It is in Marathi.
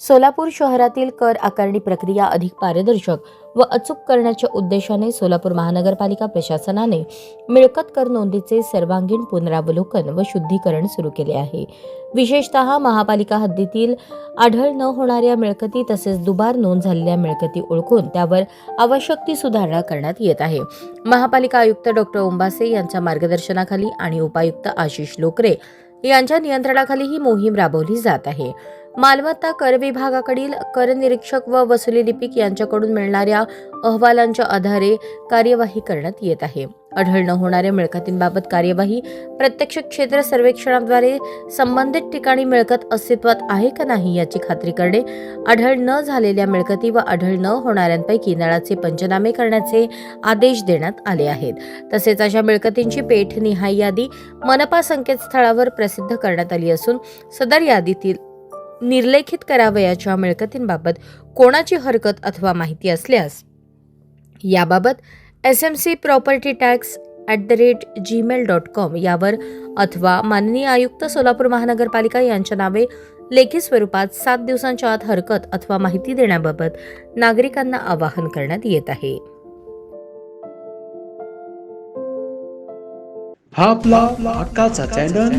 सोलापूर शहरातील कर आकारणी प्रक्रिया अधिक पारदर्शक व अचूक करण्याच्या उद्देशाने सोलापूर महानगरपालिका प्रशासनाने मिळकत कर नोंदीचे सर्वांगीण पुनरावलोकन व शुद्धीकरण सुरू केले आहे. विशेषतः महापालिका हद्दीतील आढळ न होणाऱ्या मिळकती तसेच दुबार नोंद झालेल्या मिळकती ओळखून त्यावर आवश्यक ती सुधारणा करण्यात येत आहे. महापालिका आयुक्त डॉक्टर ओंबासे यांच्या मार्गदर्शनाखाली आणि उपायुक्त आशिष लोकरे यांच्या नियंत्रणाखाली ही मोहीम राबवली जात आहे. मालमत्ता कर विभागाकडील कर निरीक्षक व वसुली लिपिक यांच्याकडून मिळणाऱ्या अहवालांच्या आधारे कार्यवाही करण्यात येत आहे. आढळ न होणाऱ्या मिळकतींबाबत कार्यवाही प्रत्यक्ष क्षेत्र सर्वेक्षणाद्वारे संबंधित ठिकाणी मिळकत अस्तित्वात आहे का नाही याची खात्री करणे आढळ न झालेल्या मिळकती व आढळ न होणाऱ्यांपैकी नळाचे पंचनामे करण्याचे आदेश देण्यात आले आहेत. तसेच अशा मिळकतींची पेठ निहाय यादी मनपा संकेतस्थळावर प्रसिद्ध करण्यात आली असून सदर यादीतील निर्लेखित करावयाच्या मिळकतींबाबत कोणाची हरकत अथवा माहिती असल्यास याबाबत S M C property tax at the rate Gmail dot com यावर अथवा माननीय आयुक्त सोलापूर महानगरपालिका यांच्या नावे लेखी स्वरूपात सात दिवसांच्या आत हरकत अथवा माहिती देण्याबाबत नागरिकांना आवाहन करण्यात येत आहे. हा आपला हक्काचा चॅनल